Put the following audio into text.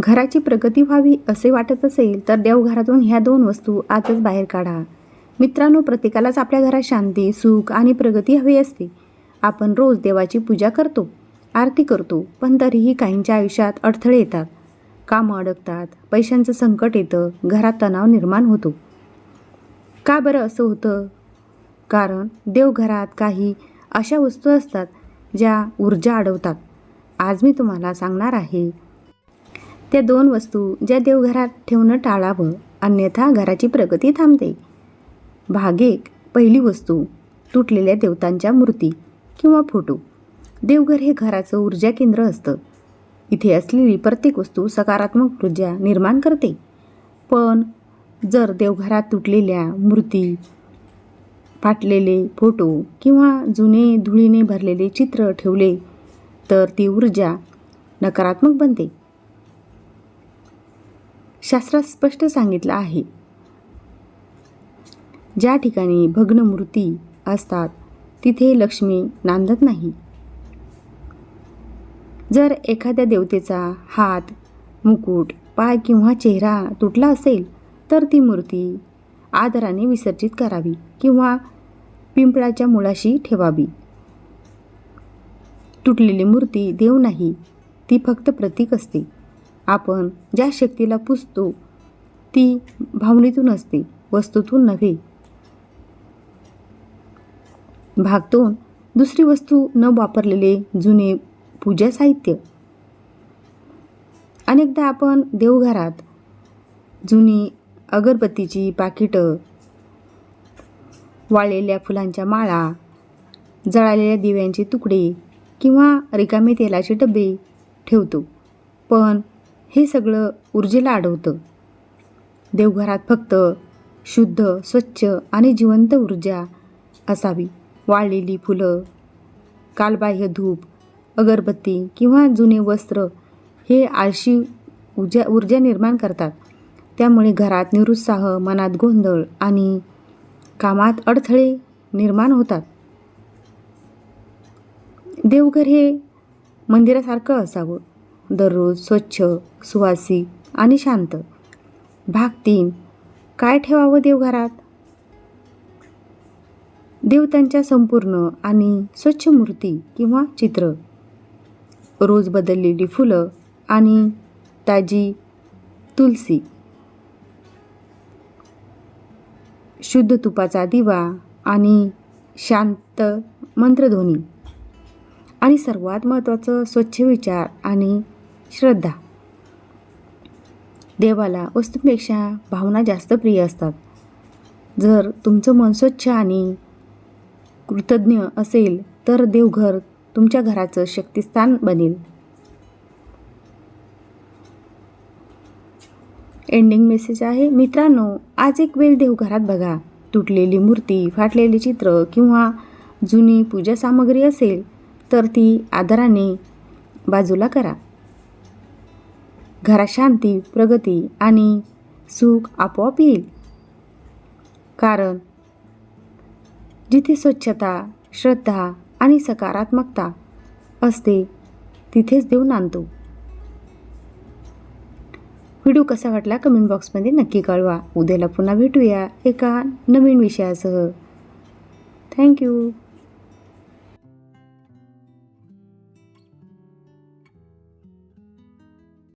घराची प्रगती व्हावी असे वाटत असेल तर देवघरातून ह्या दोन वस्तू आजच बाहेर काढा. मित्रांनो प्रत्येकालाच आपल्या घरात शांती सुख आणि प्रगती हवी असते. आपण रोज देवाची पूजा करतो आरती करतो पण तरीही काहींच्या आयुष्यात अडथळे येतात. कामं अडकतात पैशांचं संकट येतं घरात तणाव निर्माण होतो. का बरं असं होतं? कारण देवघरात काही अशा वस्तू असतात ज्या ऊर्जा अडवतात. आज मी तुम्हाला सांगणार आहे त्या दोन वस्तू ज्या देवघरात ठेवणं टाळावं अन्यथा घराची प्रगती थांबते. भाग एक पहिली वस्तू तुटलेल्या देवतांच्या मूर्ती किंवा फोटो. देवघर हे घराचं ऊर्जा केंद्र असतं. इथे असलेली प्रत्येक वस्तू सकारात्मक ऊर्जा निर्माण करते. पण जर देवघरात तुटलेल्या मूर्ती फाटलेले फोटो किंवा जुने धुळीने भरलेले चित्र ठेवले तर ती ऊर्जा नकारात्मक बनते. शास्त्रात स्पष्ट सांगितलं आहे. ज्या ठिकाणी भग्न मूर्ती असतात तिथे लक्ष्मी नांदत नाही. जर एखाद्या देवतेचा हात मुकुट पाय किंवा चेहरा तुटला असेल तर ती मूर्ती आदराने विसर्जित करावी किंवा पिंपळाच्या मुळाशी ठेवावी. तुटलेली मूर्ती देव नाही ती फक्त प्रतीक असते. आपण ज्या शक्तीला पुजतो ती भावनेतून असते वस्तूतून नव्हे. भाग दोन दुसरी वस्तू न वापरलेले जुने पूजा साहित्य. अनेकदा आपण देवघरात जुनी अगरबत्तीची पाकिटं वाळलेल्या फुलांच्या माळा जळालेल्या दिव्यांचे तुकडे किंवा रिकामे तेलाचे डबे ठेवतो. पण हे सगळं ऊर्जेला अडवतं. देवघरात फक्त शुद्ध स्वच्छ आणि जिवंत ऊर्जा असावी. वाळलेली फुलं कालबाह्य धूप अगरबत्ती किंवा जुने वस्त्र हे आळशी ऊर्जा ऊर्जा निर्माण करतात. त्यामुळे घरात निरुत्साह मनात गोंधळ आणि कामात अडथळे निर्माण होतात. देवघर हे मंदिरासारखं असावं. दररोज स्वच्छ सुवासिक आणि शांत. भाग तीन. काय ठेवावं देवघरात? देवतांच्या संपूर्ण आणि स्वच्छ मूर्ती किंवा चित्र. रोज बदललेली फुलं आणि ताजी तुलसी. शुद्ध तुपाचा दिवा आणि शांत मंत्रध्वनी. आणि सर्वात महत्त्वाचं स्वच्छ विचार आणि श्रद्धा. देवाला वस्तूंपेक्षा भावना जास्त प्रिय असतात. जर तुमचं मन स्वच्छ आणि कृतज्ञ असेल तर देवघर तुमच्या घराचं शक्तिस्थान बनेल. एंडिंग मेसेज आहे मित्रांनो आज एक वेळ देवघरात बघा. तुटलेली मूर्ती फाटलेले चित्र किंवा जुनी पूजा सामग्री असेल तर ती आदराने बाजूला करा. घरात शांती प्रगती आणि सुख आपोआप येईल. कारण जिथे स्वच्छता श्रद्धा आणि सकारात्मकता असते तिथेच देऊन आणतो व्हिडिओ कसा वाटला कमेंट बॉक्समध्ये नक्की कळवा. उद्याला पुन्हा भेटूया एका नवीन विषयासह. थँक्यू.